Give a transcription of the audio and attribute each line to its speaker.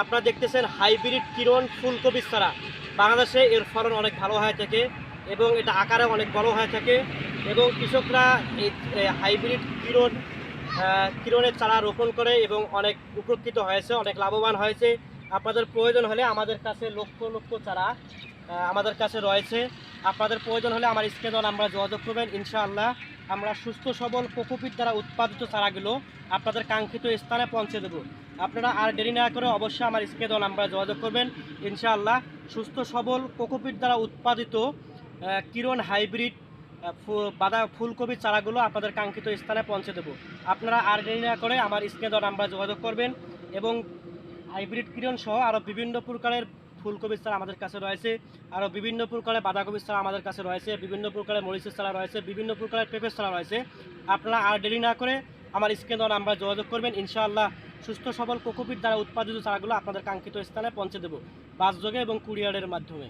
Speaker 1: আপনারা দেখতেছেন হাইব্রিড কিরণ ফুলকপির চারা বাংলাদেশে এর ফলন অনেক ভালো হয়ে থাকে এবং এটা আকারে অনেক বড় হয়ে থাকে এবং কৃষকরা এই হাইব্রিড কিরণ কিরণের চারা রোপণ করে এবং অনেক উপকৃত হয়েছে, অনেক লাভবান হয়েছে। আপনাদের প্রয়োজন হলে আমাদের কাছে লক্ষ লক্ষ চারা আমাদের কাছে রয়েছে। আপনাদের প্রয়োজন হলে আমার স্ক্রিনে আমরা যোগাযোগ করবেন, ইনশাআল্লাহ। আমরা সুস্থ সবল কোকোপিট দ্বারা উৎপাদিত চারাগুলো আপনাদের কাঙ্ক্ষিত স্থানে পৌঁছে দেবো। আপনারা আর দেরি না করে অবশ্যই আমার স্ক্রিনে আমরা যোগাযোগ করবেন। ইনশাআল্লাহ সুস্থ সবল কোকোপিট দ্বারা উৎপাদিত কিরণ হাইব্রিড আহ, ফু- বাঁধা ফুলকপির চারাগুলো আপনাদের কাঙ্ক্ষিত স্থানে পৌঁছে দেবো। আপনারা আর দেরি না করে আমার স্ক্রিনে আমরা যোগাযোগ করবেন এবং হাইব্রিড কিরণ সহ আরও বিভিন্ন প্রকারের ফুলকপির চারা আমাদের কাছে রয়েছে। আরও বিভিন্ন প্রকারের বাঁধাকপির চারা আমাদের কাছে রয়েছে বিভিন্ন প্রকারের মরিচের চারা রয়েছে বিভিন্ন প্রকারের পেঁপের চারা রয়েছে। আপনারা আর দেরি না করে আমার স্ক্রিনে আমরা যোগাযোগ করবেন। ইনশাআল্লাহ সুস্থ, সবল কোকোপিট দ্বারা উৎপাদিত চারাগুলো আপনাদের কাঙ্ক্ষিত স্থানে পৌঁছে দেবো। বাসযোগে এবং কুরিয়ারের মাধ্যমে।